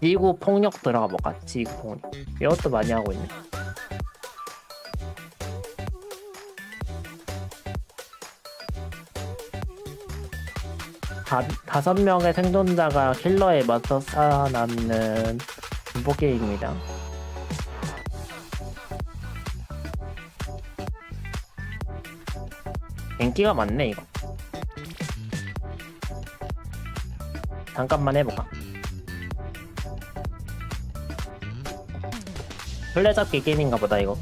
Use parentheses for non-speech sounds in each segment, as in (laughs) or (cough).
지구 폭력 들어가 볼까? 지구 폭력. 이것도 많이 하고 있네. 다, 다섯 명의 생존자가 킬러에 맞서 살아남는 공포 게임입니다. 인기가 많네 이거. 잠깐만 해볼까? 술래잡기 게임인가 보다 이거.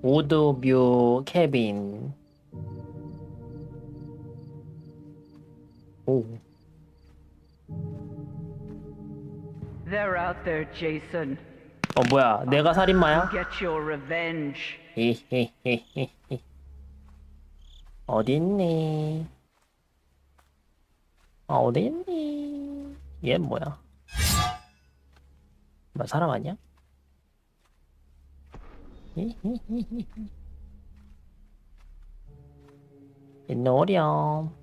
우드뷰 캐빈. 오. They're out there, Jason. 어 뭐야? 내가 살인마야? Get your revenge. 히히히히히. 어딨니? 아 어딨니? 얘 뭐야? 뭐 사람 아니야? 히히히히히. 노렴.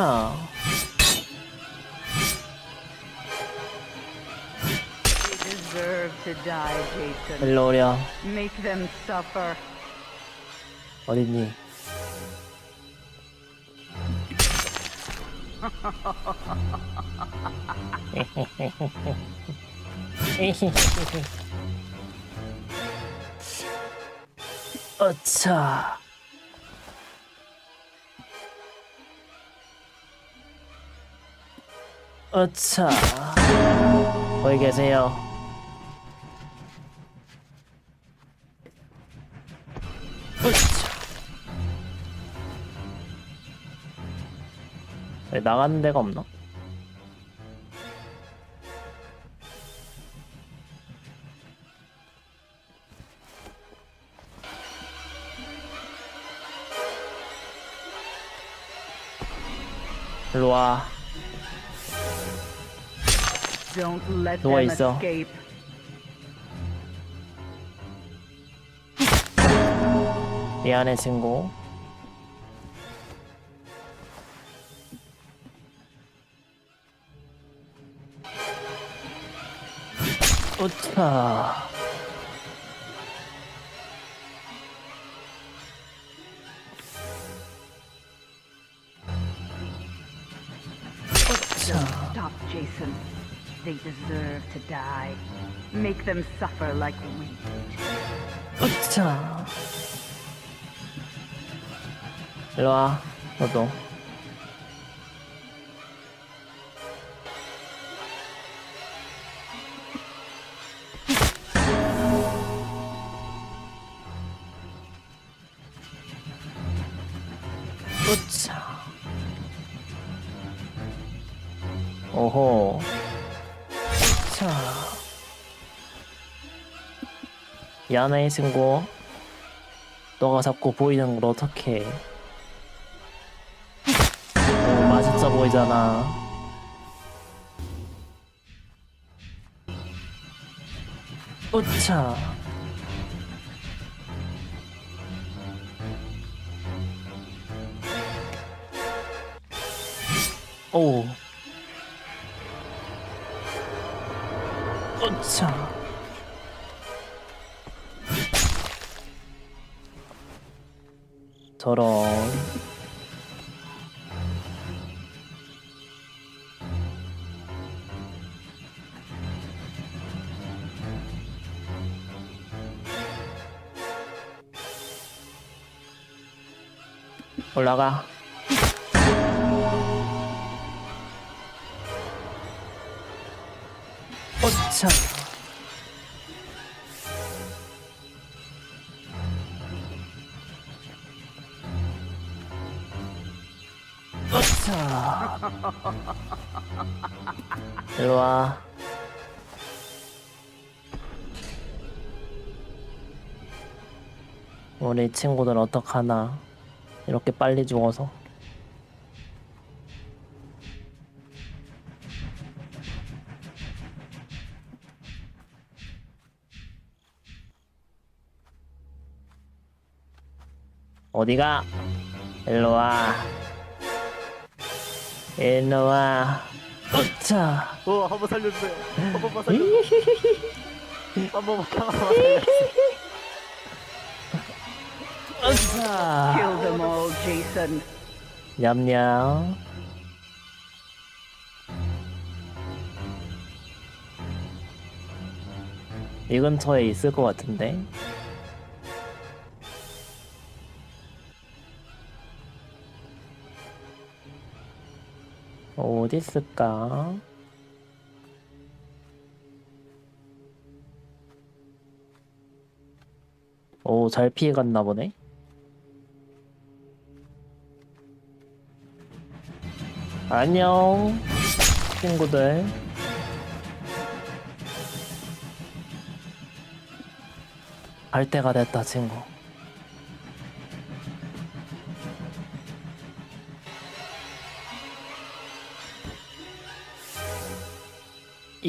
차. They deserve to die, Jason. 일로 오렴. Make them suffer. 어딨니? 어차. 어차. 거기 계세요. 나가는 데가 없나? 일로 와. Don't let 누워 them 있어. escape. 미안해 친구. 우차. 우차. Stop, Jason. They deserve to die. Make them suffer like we did. 미안해, 친구. 너가 자꾸 보이는 걸 어떡해. 오, 맛있어 보이잖아. 우차. 오. 우차. 저런. 올라가. 어차. 일로 와. 우리 친구들 어떡하나. 이렇게 빨리 죽어서. 어디가? 일로 와. 일로 와. 으차. 어, 한번 살려주세요. 한 번만 살려주세요. (laughs) 한 번만, 한 번만 살려주세요. Kill them all, Jason. 냠냠. 이 근처에 있을 것 같은데. 어디 있을까? 오, 잘 피해갔나 보네. 안녕, 친구들. 갈 때가 됐다, 친구.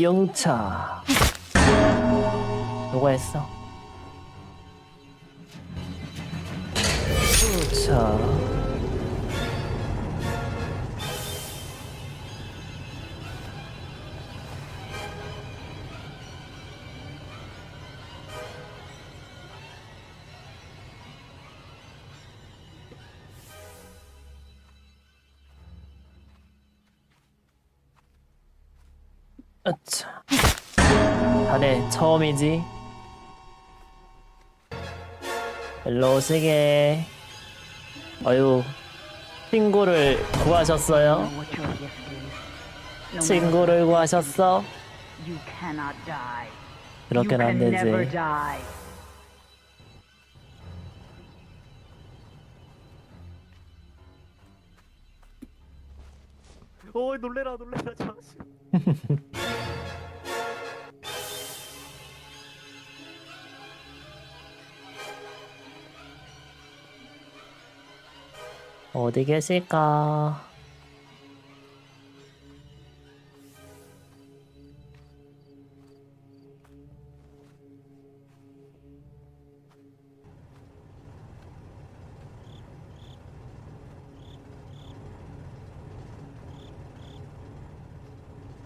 영차. 누가 했어? 자. 아차. 자네 처음이지? 일로 오시게. 어유, 친구를 구하셨어요? 친구를 구하셨어? You cannot die. 그렇게는 안 되지. die. 어, 놀래라, 놀래라, 자식. (laughs) 어디 계실까?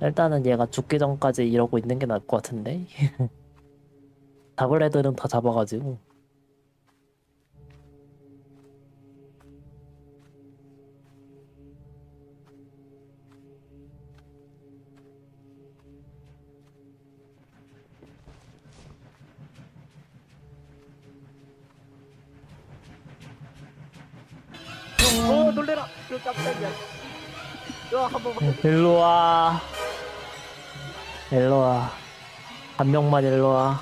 일단은 얘가 죽기 전까지 이러고 있는 게 나을 것 같은데? (laughs) 잡을 애들은 다 잡아가지고. 어, 놀래라. 그 깜짝이야. 야, 한 번만. 일로 와. 일로 와. 한 명만 일로 와.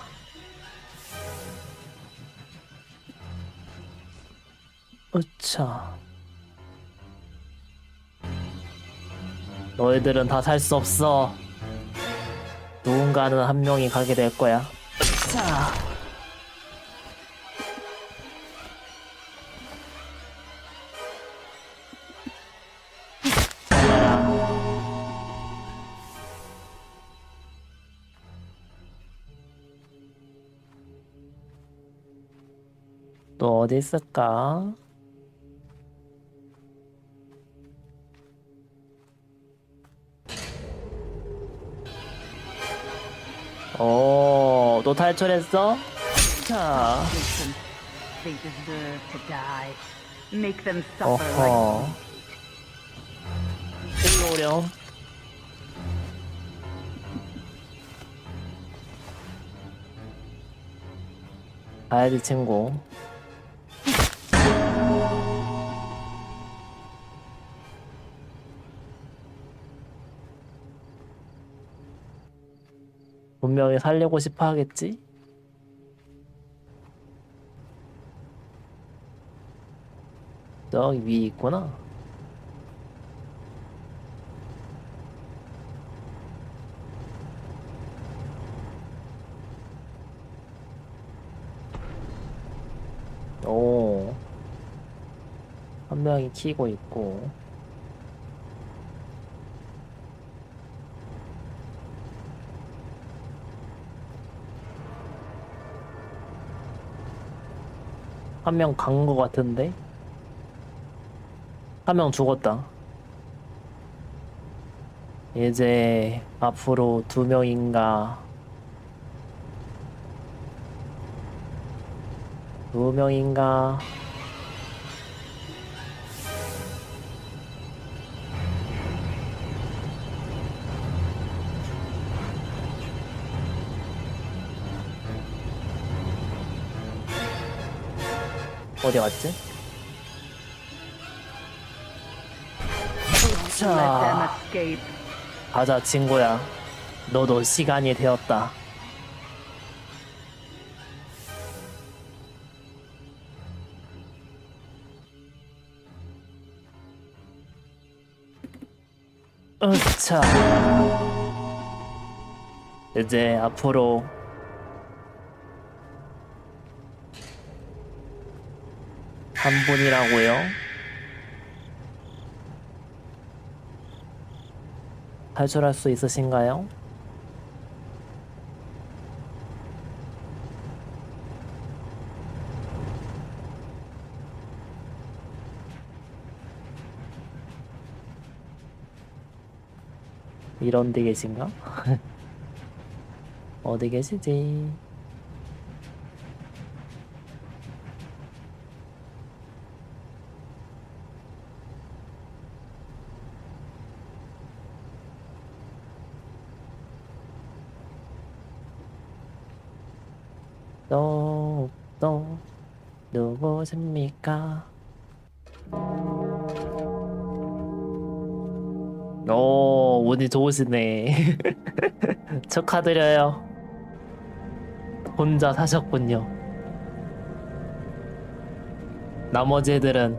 으차. 너희들은 다 살 수 없어. 누군가는 한 명이 가게 될 거야. 자. 또 어디 있을까? 오, 너 탈출했어? 자, 어허. 일로 오렴. 가야지, 친구. 분명히 살려고 싶어 하겠지? 저기 위에 있구나. 오. 한 명이 키고 있고. 한 명 간 거 같은데? 한 명 죽었다. 이제 앞으로 두 명인가 두 명인가 어디 갔지? 자. 가자 친구야. 너도 시간이 되었다. 으차. 이제 앞으로 한 분이라고요? 탈출할 수 있으신가요? 이런 데 계신가? (laughs) 어디 계시지? 또, 또, 누구십니까? 오, 운이 좋으시네. (laughs) 축하드려요. 혼자 사셨군요. 나머지 애들은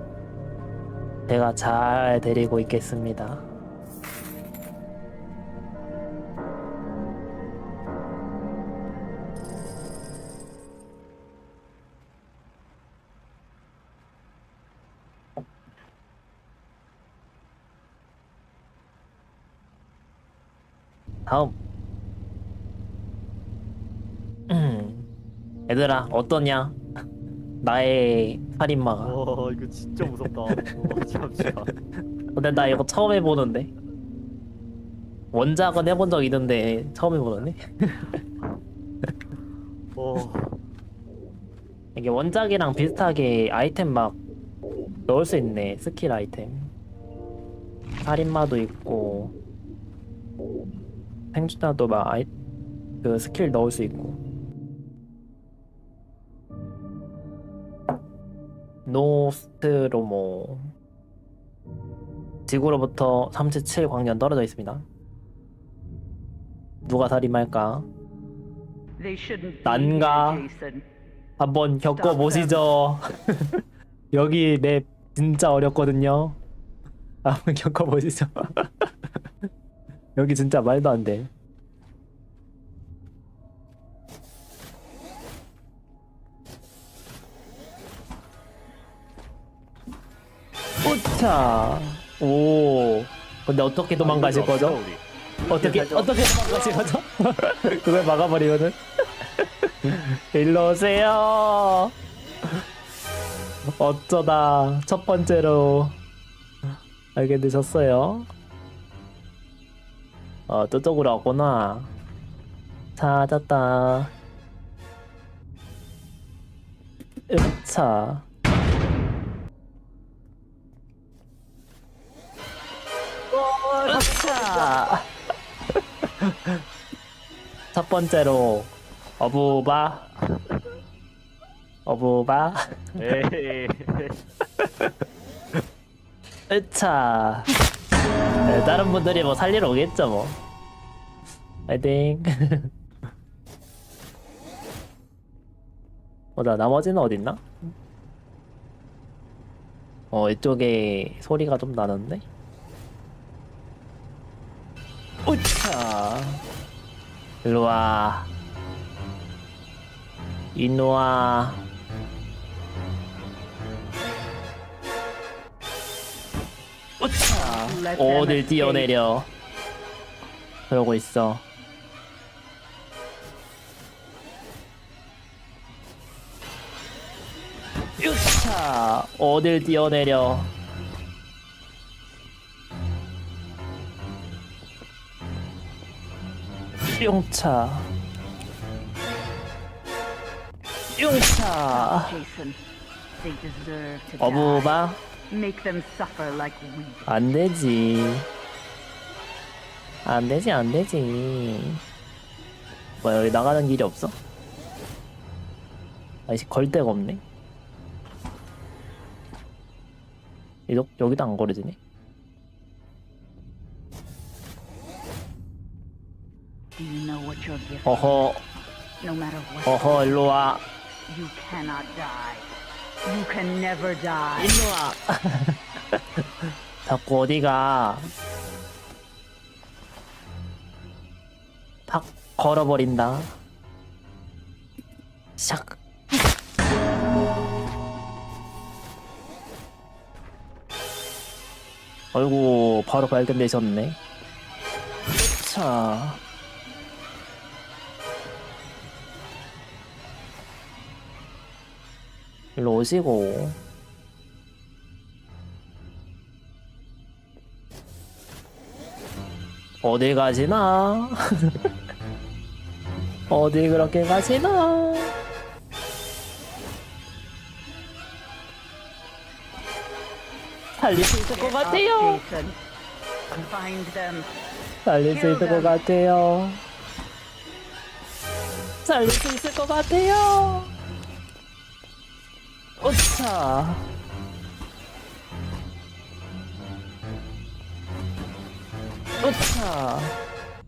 제가 잘 데리고 있겠습니다. 다음. 음. 얘들아, 어떠냐? (laughs) 나의 살인마가. 와 이거 진짜 무섭다. 오, 잠시만. 근데 나 이거 처음 해보는데. 원작은 해본 적 있는데 처음 해보네. 오, (laughs) 이게 원작이랑 비슷하게 아이템 막 넣을 수 있네. 스킬 아이템. 살인마도 있고 생존자도 막 아이 그 스킬 넣을 수 있고. 노스트로모 지구로부터 37광년 떨어져 있습니다. 누가 shouldn't be 난가? 한번 겪어보시죠. (laughs) 여기 맵 진짜 어렵거든요. 한번 겪어보시죠. 여기 진짜 말도 안 돼. 오차. 오. 근데 어떻게 도망가실 거죠? 어떻게 어떻게 도망가실 거죠? (laughs) 그걸 막아버리거든. (laughs) 일로 오세요. 어쩌다 첫 번째로 알게 되셨어요. 어, 저쪽으로 왔구나. 찾았다. 으차. 으차. 첫 번째로 어부바 어부바 에이. 으차 네, 다른 분들이 뭐 살리러 오겠죠 뭐. 파이팅. 보자 (laughs) 나머지는 어딨나? 어 이쪽에 소리가 좀 나는데? 으차. 일로와. 이노아 escape. 뛰어내려 그러고 있어 으차 어딜 뛰어내려 to die. 어부바 Make them suffer like we. 안 되지. 안 되지, 안 되지. 뭐야, 여기 나가는 길이 없어? 아이씨, 걸 데가 없네. 여, 여기도 안 걸어지네. Do you know what your gift? 어허, No matter what, 어허, 일로 와. you cannot die. You can never die. 일로 와. (laughs) 자꾸 어디가. 팍 걸어버린다. 샥. 아이고 바로 발견되셨네. 자. 일로 오시고. 어딜 가시나? (laughs) 어딜 그렇게 가시나? 살릴 수 있을 것 같아요. 살릴 수 있을 것 같아요. 살릴 수 있을 것 같아요. 오차. 오차.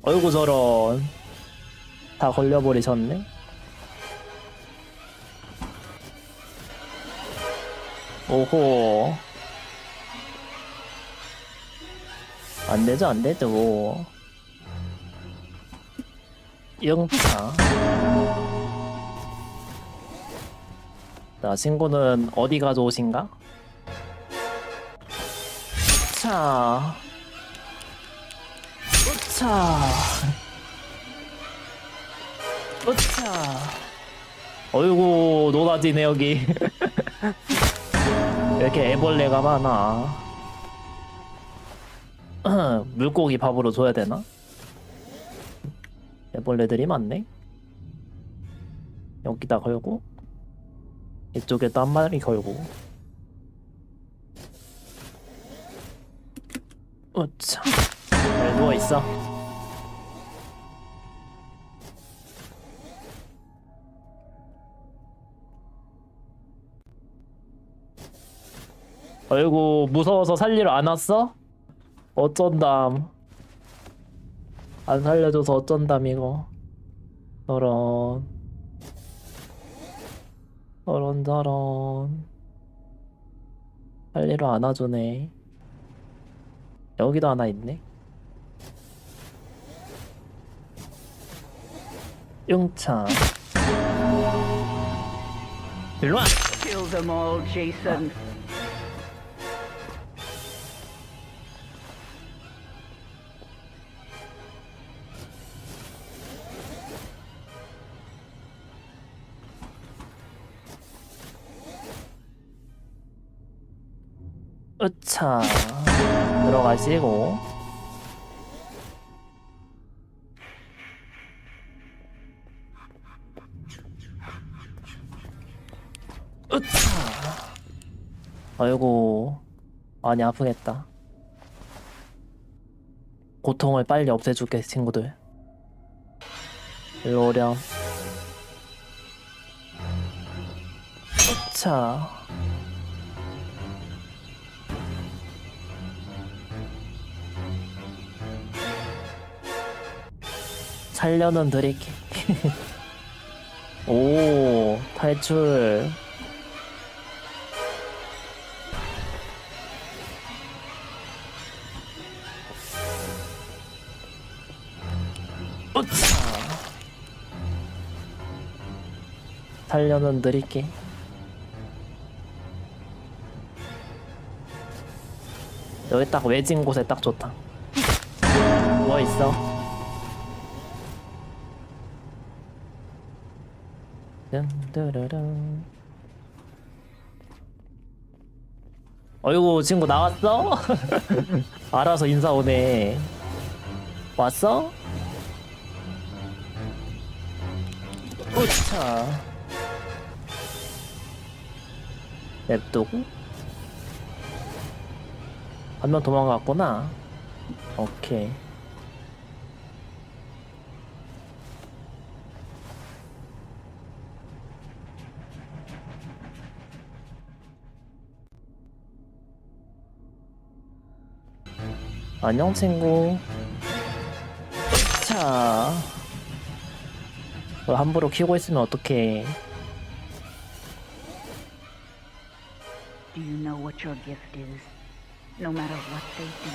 어이구 저런. 다 걸려버리셨네. 오호. 안 되죠, 안 되죠. 영차. 자, 친구는 어디 가져오신가? 차. 우차. 우차. 어이구, 노다지네, 여기. 왜 (laughs) 이렇게 애벌레가 많아. (clears throat) 물고기 밥으로 줘야 되나? 애벌레들이 많네. 여기다 걸고 이쪽에도 한 마리 걸고. 어차. 잘 누워 있어. 아이고 무서워서 살리러 안 왔어? 어쩐담 안 살려줘서 어쩐담 이거 저런 저런 저런 살리러 안 와주네 여기도 하나 있네. 용차 일로와 Kill them all, Jason. 으차 들어가시고. 으차. 아이고 많이 아프겠다. 고통을 빨리 없애줄게 친구들. 일로 오렴. 으차 살려는 드릴게. 오, 탈출. 으차. 살려는 드릴게. 여기 딱 외진 곳에 딱 좋다. 뭐 있어? 짠따라란. 어이구 친구 나왔어? (laughs) 알아서 인사 오네. 왔어? 오차. 냅두고 한 명 도망갔구나. 오케이. 안녕 친구. 자, 너 함부로 키고 있으면 어떡해? Do you know what your gift is? No matter what they do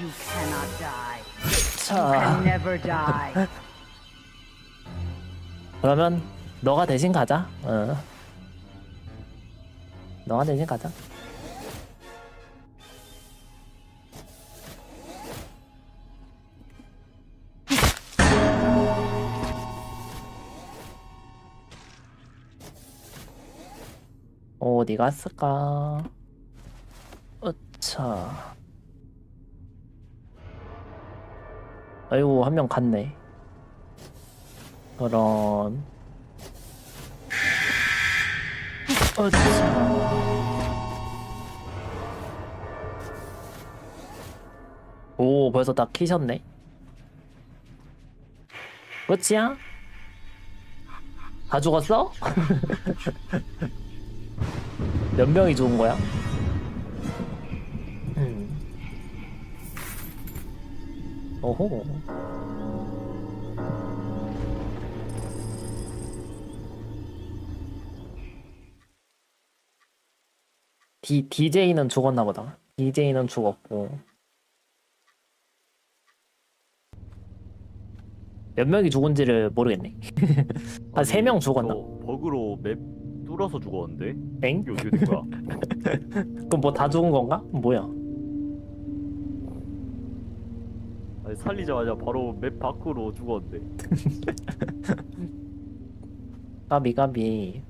you, cannot die. You 자, can never die. 그러면 너가 대신 가자. 어. 너가 대신 가자. 어디 갔을까? 어차. 아이고 한 명 갔네. 그런. 어차. 오 벌써 다 키셨네. 끝이야? 다 죽었어? (laughs) 몇 명이 죽은 거야? 음. 오호. D, DJ는 죽었나 보다. DJ는 죽었고. 몇 명이 죽은지를 모르겠네. (laughs) 한세명 죽었나? 저 버그로 맵 뚫어서 죽었는데? 엥? 이게 어떻게 된 거야? (laughs) 그럼 뭐다 죽은 건가? 뭐야? 아니, 살리자마자 바로 맵 밖으로 죽었는데 (laughs) 까비 까비.